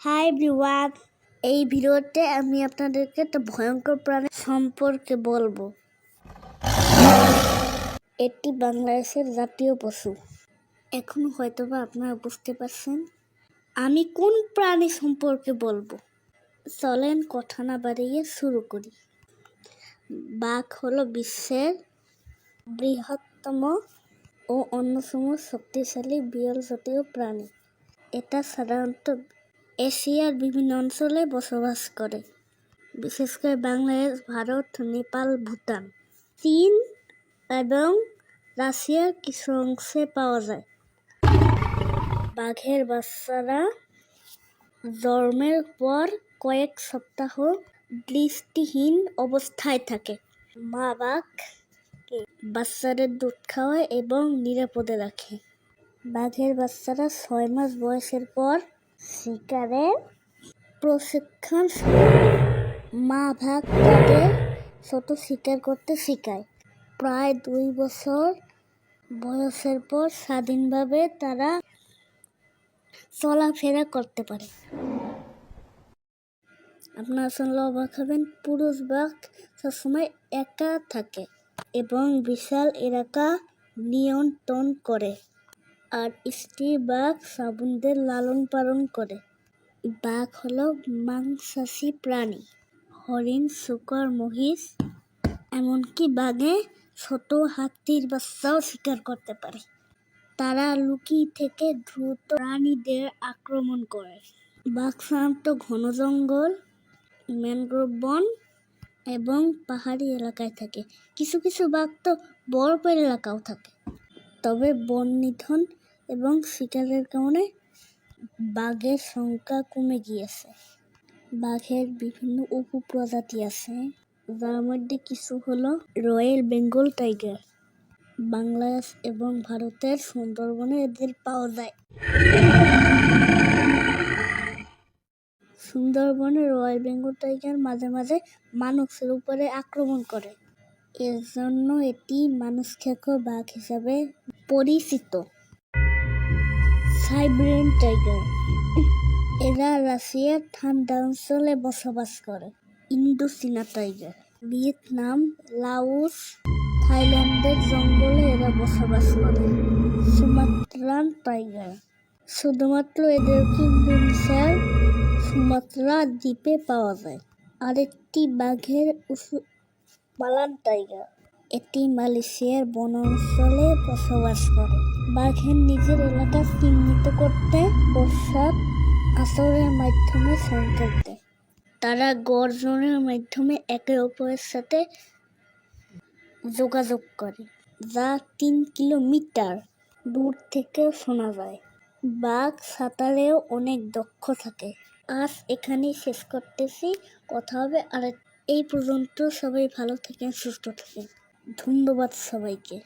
Hi everyone এই ভিডিওতে আমি আপনাদেরকে একটা ভয়ঙ্কর প্রাণী সম্পর্কে বলব। এটি বাংলাদেশের জাতীয় পশু। এখন হয়তোবা আপনারা বুঝতে পারছেন আমি কোন প্রাণী সম্পর্কে বলব। চলেন কথা না বাড়িয়ে শুরু করি। বাঘ হলো বিশ্বের বৃহত্তম ও অন্যতম শক্তিশালী বিরল জাতীয় প্রাণী। এটা সাধারণত এশিয়ার বিভিন্ন অঞ্চলে বসবাস করে, বিশেষ করে বাংলাদেশ, ভারত, নেপাল, ভুটান। চীন এবং রাশিয়ার কিছু অংশে পাওয়া যায়। বাঘের বাচ্চারা জন্মের পর কয়েক সপ্তাহ দৃষ্টিহীন অবস্থায় থাকে। মা বাঘ বাচ্চাদের দুধ খাওয়ায় এবং নিরাপদে রাখে। বাঘের বাচ্চারা ছয় মাস বয়সের পর শিকারের প্রশিক্ষণ মা ভাগ তাদের ছোট শিকার করতে শেখায়। প্রায় দুই বছর বয়সের পর স্বাধীনভাবে তারা চলাফেরা করতে পারে। আপনার শুনলে অবাক হবেন, পুরুষ বাঘ সবসময় একা থাকে এবং বিশাল এলাকা নিয়ন্ত্রণ করে। আর স্ত্রী বাঘ শ্রাবণদের লালন পালন করে। বাঘ হলো মাংসাশী প্রাণী, হরিণ, শুকর, মহিষ, এমনকি বাঘে ছোট হাতির বাচ্চাও শিকার করতে পারে। তারা লুকিয়ে থেকে দ্রুত প্রাণীদের আক্রমণ করে। বাঘ সাধারণত ঘন জঙ্গল, ম্যানগ্রোভ বন এবং পাহাড়ি এলাকায় থাকে। কিছু কিছু বাঘ তো বরফের এলাকাও থাকে। তবে বন নিধন এবং শিকারের কারণে বাঘের সংখ্যা কমে গিয়েছে। বাঘের বিভিন্ন উপপ্রজাতি আছে, যার মধ্যে কিছু হলো রয়্যাল বেঙ্গল টাইগার। বাংলাদেশ এবং ভারতের সুন্দরবনে এদের পাওয়া যায়। সুন্দরবনে রয়্যাল বেঙ্গল টাইগার মাঝে মাঝে মানুষের উপরে আক্রমণ করে। এর জন্য এটি মানুষ খেকো বাঘ হিসাবে পরিচিত। Siberian tiger. এরা রাশিয়ার ঠান্ডা অঞ্চলে বসবাস করে। ইন্দোচীনা টাইগার। ভিয়েতনাম, লাওস, থাইল্যান্ডের জঙ্গলে এরা বসবাস করে। Sumatran tiger. শুধুমাত্র এদেরকে ইন্দোনেশিয়ার সুমাত্রা দ্বীপে পাওয়া যায়। আরেকটি বাঘের উসু- মালান টাইগার। এটি মালয়েশিয়ার বন অঞ্চলে বসবাস করে। বাঘের নিজের এলাকা চিহ্নিত করতে পোশাক আচরের মাধ্যমে সংকেত দেয়। তারা গর্জনের মাধ্যমে একে অপরের সাথে যোগাযোগ করে, যা তিন কিলোমিটার দূর থেকেও শোনা যায়। বাঘ সাঁতারেও অনেক দক্ষ থাকে। আজ এখানেই শেষ করতেছি। কথা হবে আর এই পর্যন্ত সবাই ভালো থাকেন, সুস্থ থাকেন। ধন্যবাদ সবাইকে।